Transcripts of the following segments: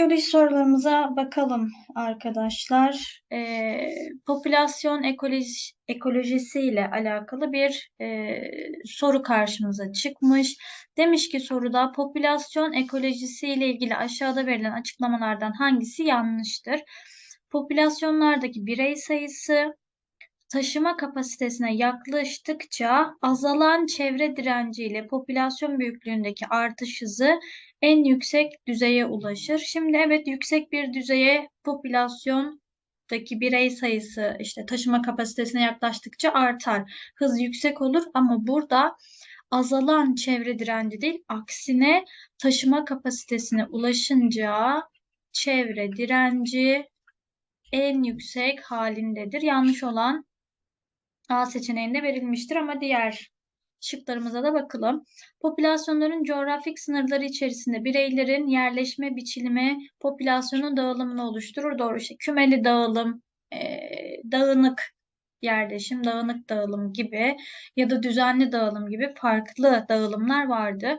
Biyoloji sorularımıza bakalım arkadaşlar. Ee, popülasyon ekoloji, ekolojisi ile alakalı bir e, soru karşımıza çıkmış. Demiş ki soruda popülasyon ekolojisi ile ilgili aşağıda verilen açıklamalardan hangisi yanlıştır? Popülasyonlardaki birey sayısı taşıma kapasitesine yaklaştıkça azalan çevre direnciyle popülasyon büyüklüğündeki artış hızı en yüksek düzeye ulaşır. Şimdi evet yüksek bir düzeye popülasyondaki birey sayısı işte taşıma kapasitesine yaklaştıkça artar. Hız yüksek olur ama burada azalan çevre direnci değil, aksine taşıma kapasitesine ulaşınca çevre direnci en yüksek halindedir. Yanlış olan A seçeneğinde verilmiştir ama diğer şıklarımıza da bakalım. Popülasyonların coğrafik sınırları içerisinde bireylerin yerleşme biçilimi popülasyonun dağılımını oluşturur. Doğru işte kümeli dağılım, e, dağınık yerleşim, dağınık dağılım gibi ya da düzenli dağılım gibi farklı dağılımlar vardı.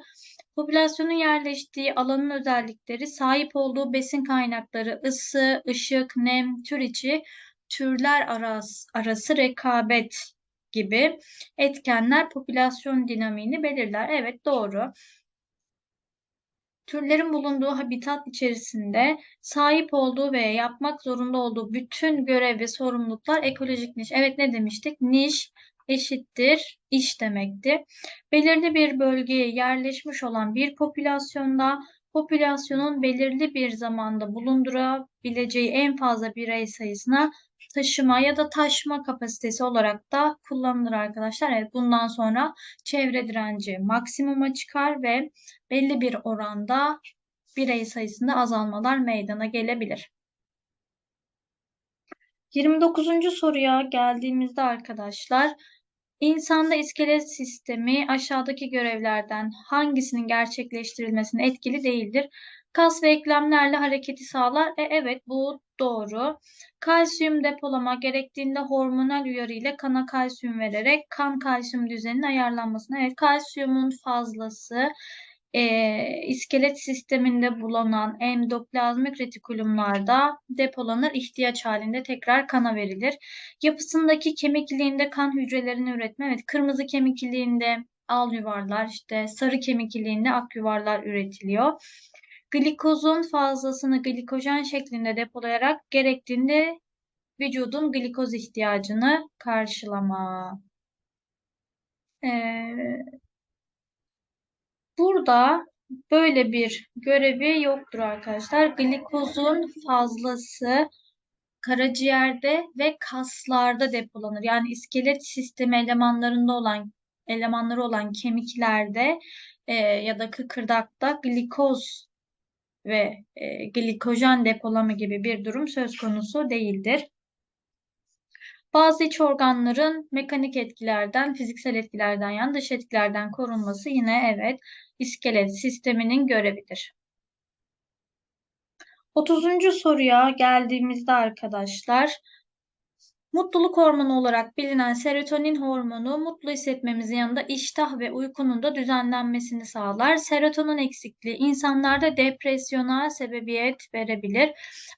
Popülasyonun yerleştiği alanın özellikleri sahip olduğu besin kaynakları, ısı, ışık, nem, tür içi türler arası, arası rekabet gibi etkenler popülasyon dinamiğini belirler. Evet doğru. Türlerin bulunduğu habitat içerisinde sahip olduğu veya yapmak zorunda olduğu bütün görev ve sorumluluklar ekolojik niş. Evet ne demiştik? Niş eşittir iş demekti. Belirli bir bölgeye yerleşmiş olan bir popülasyonda popülasyonun belirli bir zamanda bulundurabileceği en fazla birey sayısına taşıma ya da taşma kapasitesi olarak da kullanılır arkadaşlar. Evet bundan sonra çevre direnci maksimuma çıkar ve belli bir oranda birey sayısında azalmalar meydana gelebilir. 29. soruya geldiğimizde arkadaşlar insanda iskelet sistemi aşağıdaki görevlerden hangisinin gerçekleştirilmesine etkili değildir? Kas ve eklemlerle hareketi sağlar. E, evet bu doğru. Kalsiyum depolama gerektiğinde hormonal uyarı ile kana kalsiyum vererek kan kalsiyum düzeninin ayarlanmasına. Evet kalsiyumun fazlası e, iskelet sisteminde bulunan endoplazmik retikulumlarda depolanır, ihtiyaç halinde tekrar kana verilir. Yapısındaki kemik iliğinde kan hücrelerini üretme. Evet kırmızı kemik iliğinde al yuvarlar, işte sarı kemik iliğinde ak yuvarlar üretiliyor glikozun fazlasını glikojen şeklinde depolayarak gerektiğinde vücudun glikoz ihtiyacını karşılama. Ee, burada böyle bir görevi yoktur arkadaşlar. Glikozun fazlası karaciğerde ve kaslarda depolanır. Yani iskelet sistemi elemanlarında olan elemanları olan kemiklerde e, ya da kıkırdakta glikoz ve e, glikojen depolama gibi bir durum söz konusu değildir. Bazı iç organların mekanik etkilerden, fiziksel etkilerden yani dış etkilerden korunması yine evet iskelet sisteminin görevidir. 30. soruya geldiğimizde arkadaşlar Mutluluk hormonu olarak bilinen serotonin hormonu mutlu hissetmemizin yanında iştah ve uykunun da düzenlenmesini sağlar. Serotonin eksikliği insanlarda depresyona sebebiyet verebilir.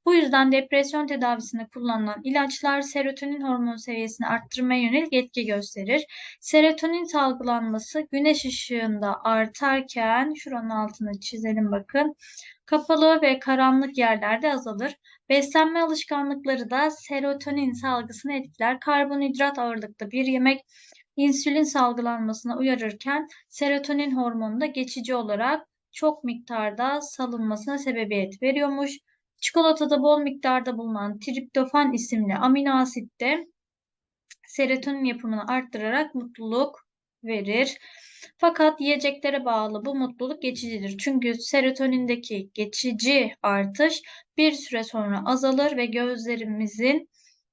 Bu yüzden depresyon tedavisinde kullanılan ilaçlar serotonin hormonu seviyesini arttırmaya yönelik etki gösterir. Serotonin salgılanması güneş ışığında artarken şuranın altını çizelim bakın. Kapalı ve karanlık yerlerde azalır. Beslenme alışkanlıkları da serotonin salgısını etkiler. Karbonhidrat ağırlıklı bir yemek insülin salgılanmasına uyarırken serotonin hormonu da geçici olarak çok miktarda salınmasına sebebiyet veriyormuş. Çikolatada bol miktarda bulunan triptofan isimli amino asit de serotonin yapımını arttırarak mutluluk verir. Fakat yiyeceklere bağlı bu mutluluk geçicidir. Çünkü serotonindeki geçici artış bir süre sonra azalır ve gözlerimizin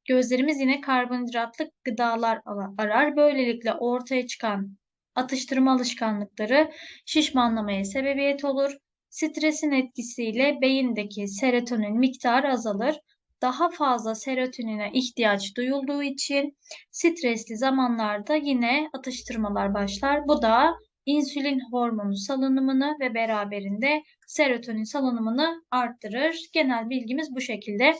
gözlerimiz yine karbonhidratlı gıdalar arar. Böylelikle ortaya çıkan atıştırma alışkanlıkları şişmanlamaya sebebiyet olur. Stresin etkisiyle beyindeki serotonin miktarı azalır daha fazla serotonine ihtiyaç duyulduğu için stresli zamanlarda yine atıştırmalar başlar. Bu da insülin hormonu salınımını ve beraberinde serotonin salınımını arttırır. Genel bilgimiz bu şekilde.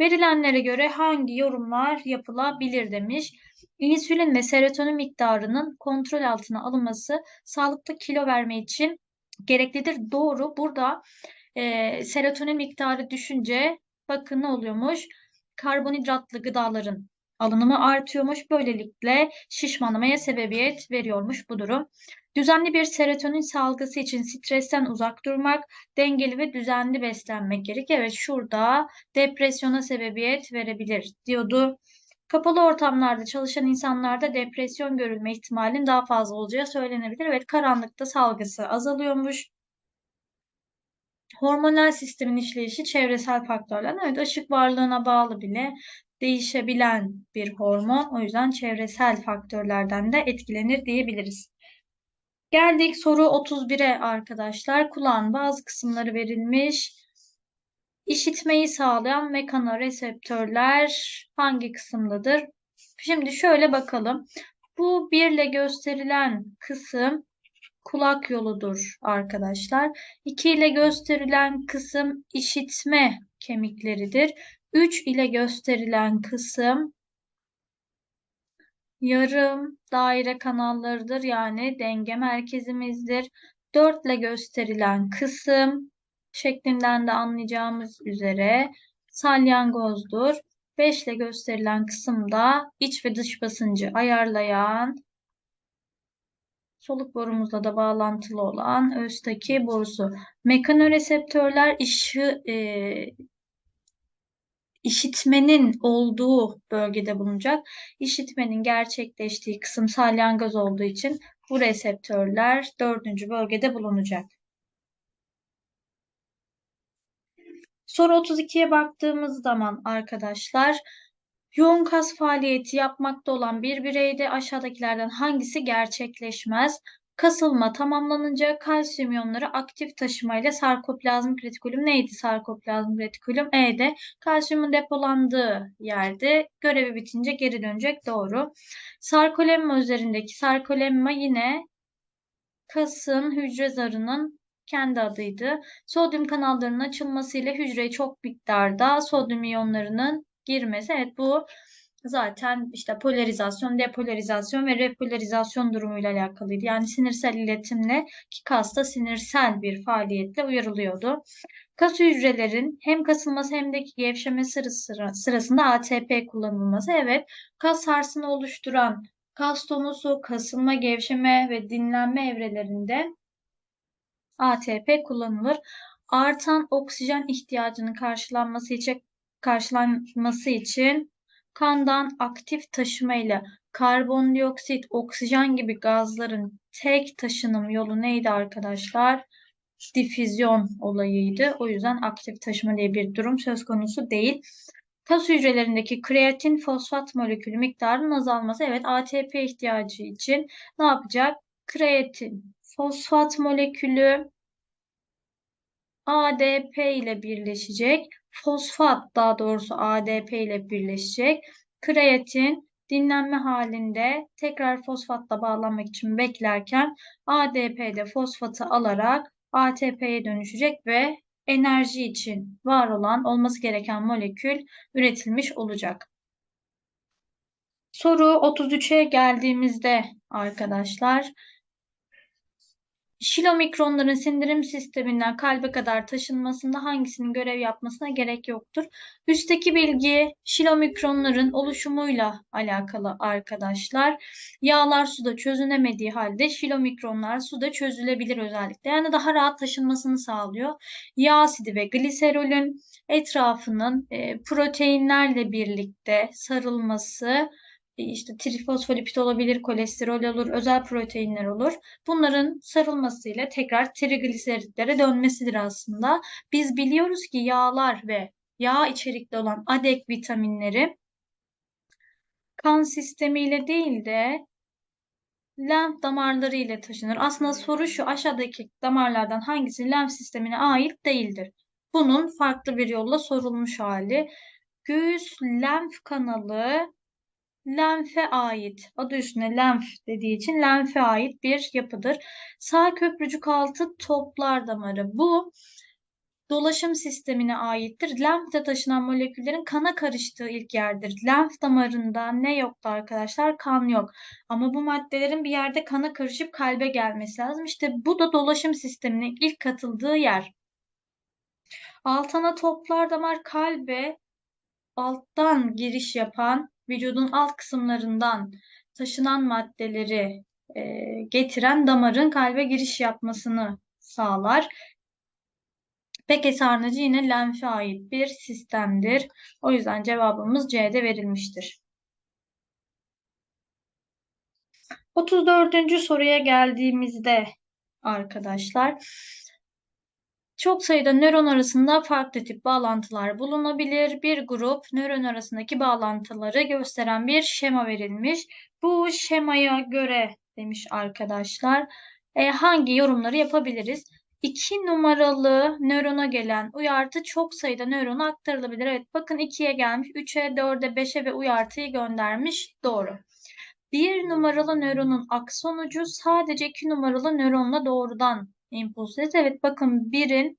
Verilenlere göre hangi yorumlar yapılabilir demiş. İnsülin ve serotonin miktarının kontrol altına alınması sağlıklı kilo verme için gereklidir. Doğru. Burada e, serotonin miktarı düşünce bakın ne oluyormuş? Karbonhidratlı gıdaların alınımı artıyormuş. Böylelikle şişmanlamaya sebebiyet veriyormuş bu durum. Düzenli bir serotonin salgısı için stresten uzak durmak, dengeli ve düzenli beslenmek gerek. Evet şurada depresyona sebebiyet verebilir diyordu. Kapalı ortamlarda çalışan insanlarda depresyon görülme ihtimalinin daha fazla olacağı söylenebilir. Evet karanlıkta salgısı azalıyormuş. Hormonal sistemin işleyişi çevresel faktörler. Evet ışık varlığına bağlı bile değişebilen bir hormon. O yüzden çevresel faktörlerden de etkilenir diyebiliriz. Geldik soru 31'e arkadaşlar. Kulağın bazı kısımları verilmiş. İşitmeyi sağlayan mekanoreseptörler hangi kısımdadır? Şimdi şöyle bakalım. Bu birle gösterilen kısım kulak yoludur arkadaşlar. 2 ile gösterilen kısım işitme kemikleridir. 3 ile gösterilen kısım yarım daire kanallarıdır. Yani denge merkezimizdir. 4 ile gösterilen kısım şeklinden de anlayacağımız üzere salyangozdur. 5 ile gösterilen kısımda iç ve dış basıncı ayarlayan soluk borumuzla da bağlantılı olan Öztaki borusu. Mekanoreseptörler ışığı e, işitmenin olduğu bölgede bulunacak. İşitmenin gerçekleştiği kısım salyangoz olduğu için bu reseptörler dördüncü bölgede bulunacak. Soru 32'ye baktığımız zaman arkadaşlar yoğun kas faaliyeti yapmakta olan bir bireyde aşağıdakilerden hangisi gerçekleşmez? Kasılma tamamlanınca kalsiyum iyonları aktif taşımayla sarkoplazm retikulum neydi sarkoplazm retikulum? E'de kalsiyumun depolandığı yerde görevi bitince geri dönecek doğru. Sarkolemma üzerindeki sarkolemma yine kasın hücre zarının kendi adıydı. Sodyum kanallarının açılmasıyla hücreye çok miktarda sodyum iyonlarının girmesi. Evet bu zaten işte polarizasyon, depolarizasyon ve repolarizasyon durumuyla alakalıydı. Yani sinirsel iletimle ki kasta sinirsel bir faaliyetle uyarılıyordu. Kas hücrelerin hem kasılması hem de gevşeme sırası, sırasında ATP kullanılması. Evet, kas sarsını oluşturan kas tonusu, kasılma, gevşeme ve dinlenme evrelerinde ATP kullanılır. Artan oksijen ihtiyacının karşılanması için karşılanması için kandan aktif taşıma ile karbondioksit, oksijen gibi gazların tek taşınım yolu neydi arkadaşlar? Difüzyon olayıydı. O yüzden aktif taşıma diye bir durum söz konusu değil. Kas hücrelerindeki kreatin fosfat molekülü miktarının azalması. Evet ATP ihtiyacı için ne yapacak? Kreatin fosfat molekülü ADP ile birleşecek. Fosfat daha doğrusu ADP ile birleşecek. Kreatin dinlenme halinde tekrar fosfatla bağlanmak için beklerken ADP'de fosfatı alarak ATP'ye dönüşecek ve enerji için var olan olması gereken molekül üretilmiş olacak. Soru 33'e geldiğimizde arkadaşlar Şilomikronların sindirim sisteminden kalbe kadar taşınmasında hangisinin görev yapmasına gerek yoktur? Üstteki bilgi şilomikronların oluşumuyla alakalı arkadaşlar. Yağlar suda çözünemediği halde şilomikronlar suda çözülebilir özellikle. Yani daha rahat taşınmasını sağlıyor. Yağ asidi ve gliserolün etrafının e, proteinlerle birlikte sarılması işte trifosfolipid olabilir, kolesterol olur, özel proteinler olur. Bunların sarılmasıyla tekrar trigliseritlere dönmesidir aslında. Biz biliyoruz ki yağlar ve yağ içerikli olan adek vitaminleri kan sistemiyle değil de lenf damarları ile taşınır. Aslında soru şu aşağıdaki damarlardan hangisi lenf sistemine ait değildir? Bunun farklı bir yolla sorulmuş hali. Göğüs lenf kanalı lenfe ait. Adı üstüne lenf dediği için lenfe ait bir yapıdır. Sağ köprücük altı toplar damarı. Bu dolaşım sistemine aittir. Lenfte taşınan moleküllerin kana karıştığı ilk yerdir. Lenf damarında ne yoktu arkadaşlar? Kan yok. Ama bu maddelerin bir yerde kana karışıp kalbe gelmesi lazım. İşte bu da dolaşım sistemine ilk katıldığı yer. Altana toplar damar kalbe alttan giriş yapan vücudun alt kısımlarından taşınan maddeleri e, getiren damarın kalbe giriş yapmasını sağlar. Peke sarnıcı yine lenfe ait bir sistemdir. O yüzden cevabımız C'de verilmiştir. 34. soruya geldiğimizde arkadaşlar çok sayıda nöron arasında farklı tip bağlantılar bulunabilir. Bir grup nöron arasındaki bağlantıları gösteren bir şema verilmiş. Bu şemaya göre demiş arkadaşlar e, hangi yorumları yapabiliriz? 2 numaralı nörona gelen uyartı çok sayıda nörona aktarılabilir. Evet bakın 2'ye gelmiş, 3'e, 4'e, 5'e ve uyartıyı göndermiş. Doğru. 1 numaralı nöronun akson ucu sadece 2 numaralı nöronla doğrudan impuls Evet bakın 1'in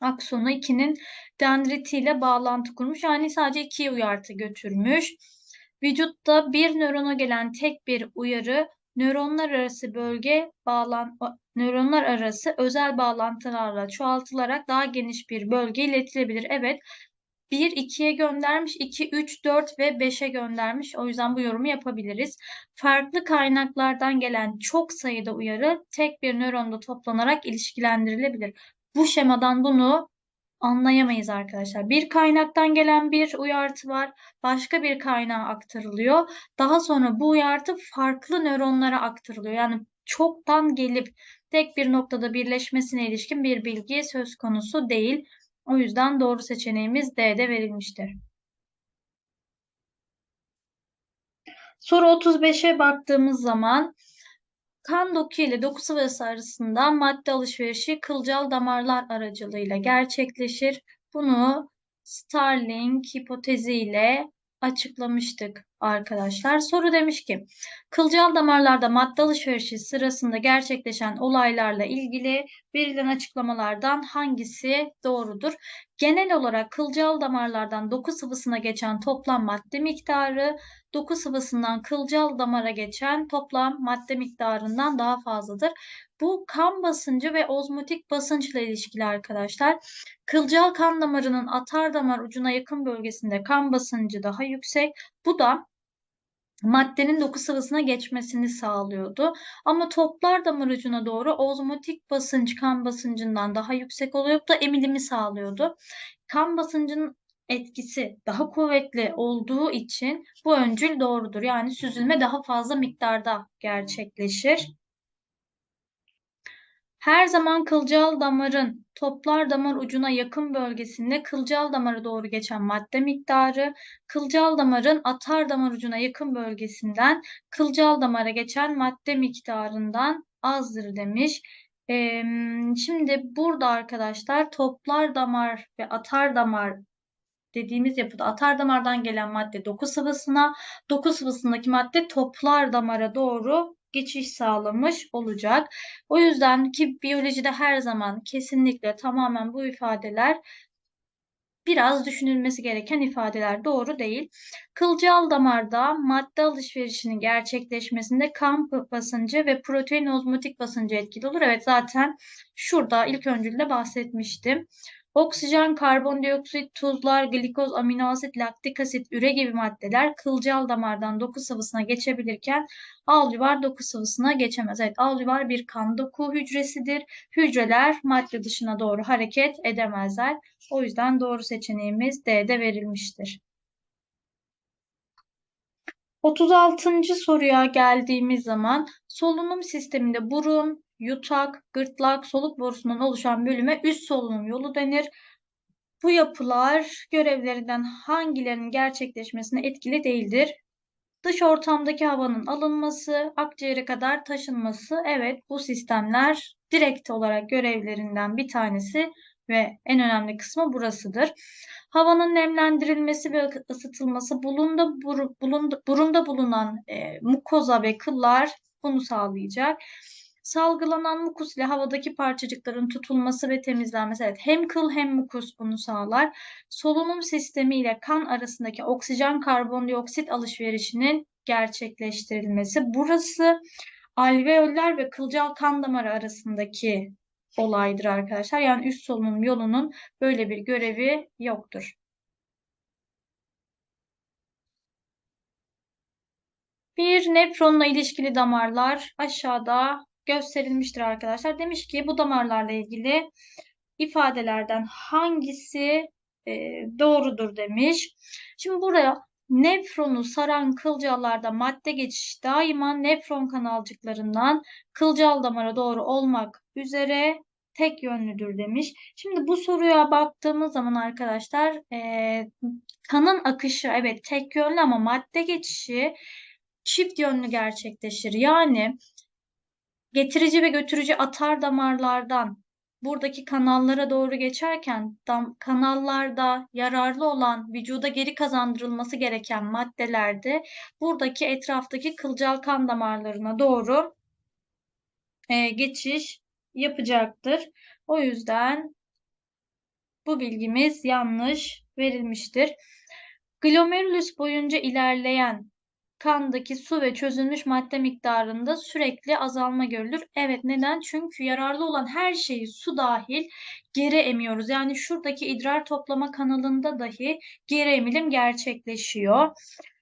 aksonu 2'nin dendritiyle bağlantı kurmuş. Yani sadece 2 uyartı götürmüş. Vücutta bir nörona gelen tek bir uyarı nöronlar arası bölge bağlan nöronlar arası özel bağlantılarla çoğaltılarak daha geniş bir bölge iletilebilir. Evet. 1 2'ye göndermiş, 2 3 4 ve 5'e göndermiş. O yüzden bu yorumu yapabiliriz. Farklı kaynaklardan gelen çok sayıda uyarı tek bir nöronda toplanarak ilişkilendirilebilir. Bu şemadan bunu anlayamayız arkadaşlar. Bir kaynaktan gelen bir uyartı var. Başka bir kaynağa aktarılıyor. Daha sonra bu uyartı farklı nöronlara aktarılıyor. Yani çoktan gelip tek bir noktada birleşmesine ilişkin bir bilgi söz konusu değil. O yüzden doğru seçeneğimiz D'de verilmiştir. Soru 35'e baktığımız zaman kan doku ile doku sıvısı arasında madde alışverişi kılcal damarlar aracılığıyla gerçekleşir. Bunu Starling hipoteziyle açıklamıştık arkadaşlar. Soru demiş ki kılcal damarlarda madde alışverişi sırasında gerçekleşen olaylarla ilgili verilen açıklamalardan hangisi doğrudur? Genel olarak kılcal damarlardan doku sıvısına geçen toplam madde miktarı doku sıvısından kılcal damara geçen toplam madde miktarından daha fazladır. Bu kan basıncı ve ozmotik basınçla ilişkili arkadaşlar. Kılcal kan damarının atar damar ucuna yakın bölgesinde kan basıncı daha yüksek. Bu da maddenin doku sıvısına geçmesini sağlıyordu. Ama toplar damar ucuna doğru ozmotik basınç kan basıncından daha yüksek. Bu da emilimi sağlıyordu. Kan basıncının etkisi daha kuvvetli olduğu için bu öncül doğrudur. Yani süzülme daha fazla miktarda gerçekleşir. Her zaman kılcal damarın toplar damar ucuna yakın bölgesinde kılcal damara doğru geçen madde miktarı, kılcal damarın atar damar ucuna yakın bölgesinden kılcal damara geçen madde miktarından azdır demiş. Ee, şimdi burada arkadaşlar toplar damar ve atar damar dediğimiz yapıda atar damardan gelen madde doku sıvısına, doku sıvısındaki madde toplar damara doğru geçiş sağlamış olacak. O yüzden ki biyolojide her zaman kesinlikle tamamen bu ifadeler biraz düşünülmesi gereken ifadeler doğru değil. Kılcal damarda madde alışverişinin gerçekleşmesinde kan basıncı ve protein ozmotik basıncı etkili olur. Evet zaten şurada ilk öncülde bahsetmiştim. Oksijen, karbondioksit, tuzlar, glikoz, amino asit, laktik asit, üre gibi maddeler kılcal damardan doku sıvısına geçebilirken alüvar doku sıvısına geçemez. Evet, alüvar bir kan doku hücresidir. Hücreler madde dışına doğru hareket edemezler. O yüzden doğru seçeneğimiz D'de verilmiştir. 36. soruya geldiğimiz zaman solunum sisteminde burun, yutak, gırtlak, soluk borusundan oluşan bölüme üst solunum yolu denir. Bu yapılar görevlerinden hangilerinin gerçekleşmesine etkili değildir? Dış ortamdaki havanın alınması, akciğere kadar taşınması. Evet bu sistemler direkt olarak görevlerinden bir tanesi ve en önemli kısmı burasıdır. Havanın nemlendirilmesi ve ısıtılması bulunda, bulunda, burunda bulunan e, mukoza ve kıllar bunu sağlayacak. Salgılanan mukus ile havadaki parçacıkların tutulması ve temizlenmesi. Evet, hem kıl hem mukus bunu sağlar. Solunum sistemi ile kan arasındaki oksijen karbondioksit alışverişinin gerçekleştirilmesi. Burası alveoller ve kılcal kan damarı arasındaki olaydır arkadaşlar. Yani üst solunum yolunun böyle bir görevi yoktur. Bir nefronla ilişkili damarlar aşağıda gösterilmiştir arkadaşlar. Demiş ki bu damarlarla ilgili ifadelerden hangisi e, doğrudur demiş. Şimdi buraya nefronu saran kılcallarda madde geçişi daima nefron kanalcıklarından kılcal damara doğru olmak üzere tek yönlüdür demiş. Şimdi bu soruya baktığımız zaman arkadaşlar e, kanın akışı evet tek yönlü ama madde geçişi çift yönlü gerçekleşir. Yani getirici ve götürücü atar damarlardan buradaki kanallara doğru geçerken dam, kanallarda yararlı olan vücuda geri kazandırılması gereken maddelerde buradaki etraftaki kılcal kan damarlarına doğru e, geçiş yapacaktır. O yüzden bu bilgimiz yanlış verilmiştir. Glomerulus boyunca ilerleyen kandaki su ve çözülmüş madde miktarında sürekli azalma görülür. Evet neden? Çünkü yararlı olan her şeyi su dahil geri emiyoruz. Yani şuradaki idrar toplama kanalında dahi geri emilim gerçekleşiyor.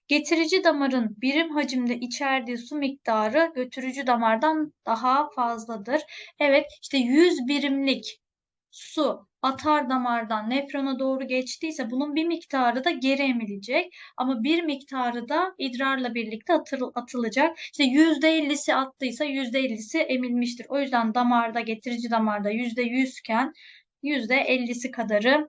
Getirici damarın birim hacimde içerdiği su miktarı götürücü damardan daha fazladır. Evet işte 100 birimlik su atar damardan nefrona doğru geçtiyse bunun bir miktarı da geri emilecek. Ama bir miktarı da idrarla birlikte atıl, atılacak. İşte %50'si attıysa %50'si emilmiştir. O yüzden damarda getirici damarda %100 iken %50'si kadarı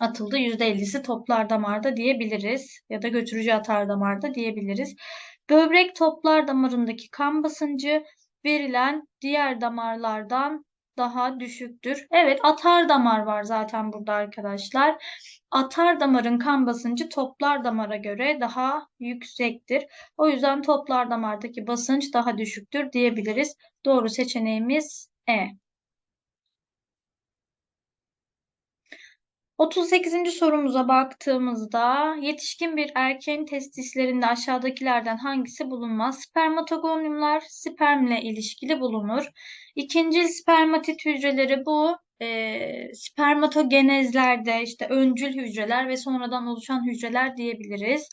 atıldı. %50'si toplar damarda diyebiliriz. Ya da götürücü atar damarda diyebiliriz. Böbrek toplar damarındaki kan basıncı verilen diğer damarlardan daha düşüktür. Evet atar damar var zaten burada arkadaşlar. Atar damarın kan basıncı toplar damara göre daha yüksektir. O yüzden toplar damardaki basınç daha düşüktür diyebiliriz. Doğru seçeneğimiz E. 38. sorumuza baktığımızda yetişkin bir erkeğin testislerinde aşağıdakilerden hangisi bulunmaz? Spermatogoniumlar spermle ilişkili bulunur. İkinci spermatit hücreleri bu e, spermatogenezlerde işte öncül hücreler ve sonradan oluşan hücreler diyebiliriz.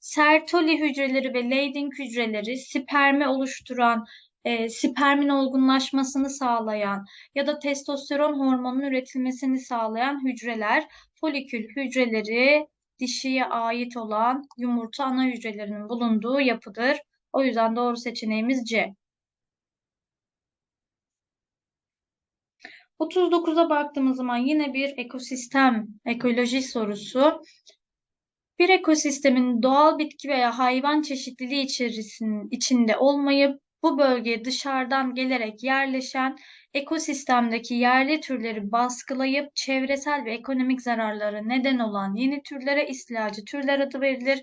Sertoli hücreleri ve Leydig hücreleri spermi oluşturan e, spermin olgunlaşmasını sağlayan ya da testosteron hormonunun üretilmesini sağlayan hücreler, folikül hücreleri dişiye ait olan yumurta ana hücrelerinin bulunduğu yapıdır. O yüzden doğru seçeneğimiz C. 39'a baktığımız zaman yine bir ekosistem, ekoloji sorusu. Bir ekosistemin doğal bitki veya hayvan çeşitliliği içerisinin içinde olmayıp bu bölgeye dışarıdan gelerek yerleşen ekosistemdeki yerli türleri baskılayıp çevresel ve ekonomik zararları neden olan yeni türlere istilacı türler adı verilir.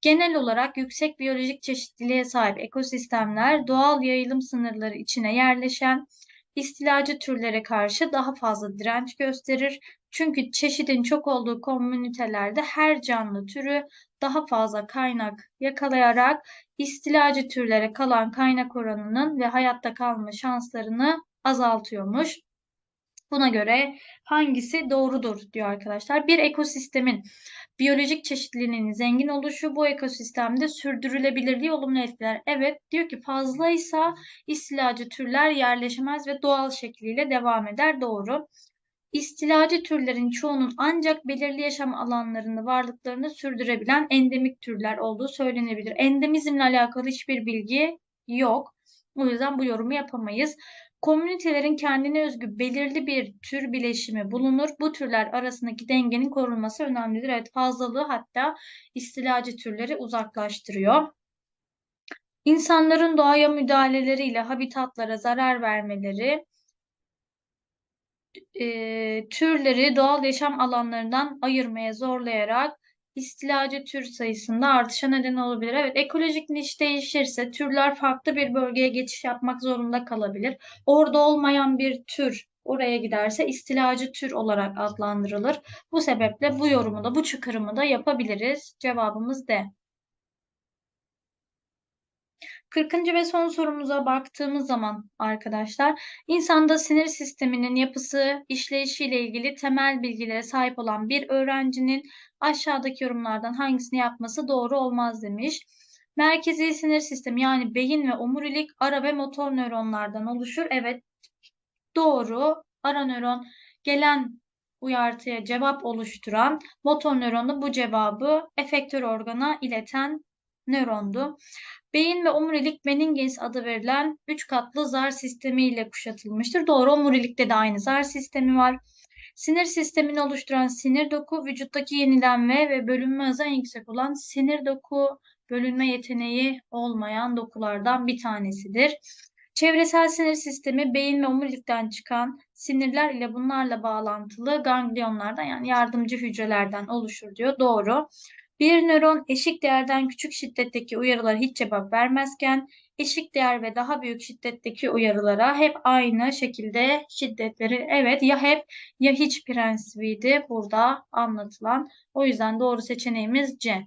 Genel olarak yüksek biyolojik çeşitliliğe sahip ekosistemler doğal yayılım sınırları içine yerleşen istilacı türlere karşı daha fazla direnç gösterir. Çünkü çeşidin çok olduğu komünitelerde her canlı türü daha fazla kaynak yakalayarak istilacı türlere kalan kaynak oranının ve hayatta kalma şanslarını azaltıyormuş. Buna göre hangisi doğrudur diyor arkadaşlar. Bir ekosistemin biyolojik çeşitliliğinin zengin oluşu bu ekosistemde sürdürülebilirliği olumlu etkiler. Evet diyor ki fazlaysa istilacı türler yerleşemez ve doğal şekliyle devam eder. Doğru. İstilacı türlerin çoğunun ancak belirli yaşam alanlarında varlıklarını sürdürebilen endemik türler olduğu söylenebilir. Endemizmle alakalı hiçbir bilgi yok. O yüzden bu yorumu yapamayız. Komünitelerin kendine özgü belirli bir tür bileşimi bulunur. Bu türler arasındaki dengenin korunması önemlidir. Evet fazlalığı hatta istilacı türleri uzaklaştırıyor. İnsanların doğaya müdahaleleriyle habitatlara zarar vermeleri e, türleri doğal yaşam alanlarından ayırmaya zorlayarak istilacı tür sayısında artışa neden olabilir. Evet, ekolojik niş değişirse türler farklı bir bölgeye geçiş yapmak zorunda kalabilir. Orada olmayan bir tür oraya giderse istilacı tür olarak adlandırılır. Bu sebeple bu yorumu da bu çıkarımı da yapabiliriz. Cevabımız D. 40. ve son sorumuza baktığımız zaman arkadaşlar, insanda sinir sisteminin yapısı, işleyişiyle ilgili temel bilgilere sahip olan bir öğrencinin aşağıdaki yorumlardan hangisini yapması doğru olmaz demiş. Merkezi sinir sistemi yani beyin ve omurilik ara ve motor nöronlardan oluşur. Evet, doğru. Ara nöron gelen uyartıya cevap oluşturan, motor nöronu bu cevabı efektör organa ileten nörondu. Beyin ve omurilik meninges adı verilen üç katlı zar sistemi ile kuşatılmıştır. Doğru, omurilikte de aynı zar sistemi var. Sinir sistemini oluşturan sinir doku, vücuttaki yenilenme ve bölünme hızı en yüksek olan sinir doku, bölünme yeteneği olmayan dokulardan bir tanesidir. Çevresel sinir sistemi beyin ve omurilikten çıkan sinirler ile bunlarla bağlantılı ganglionlardan yani yardımcı hücrelerden oluşur diyor. Doğru. Bir nöron eşik değerden küçük şiddetteki uyarılara hiç cevap vermezken eşik değer ve daha büyük şiddetteki uyarılara hep aynı şekilde şiddetleri evet ya hep ya hiç prensibiydi burada anlatılan. O yüzden doğru seçeneğimiz C.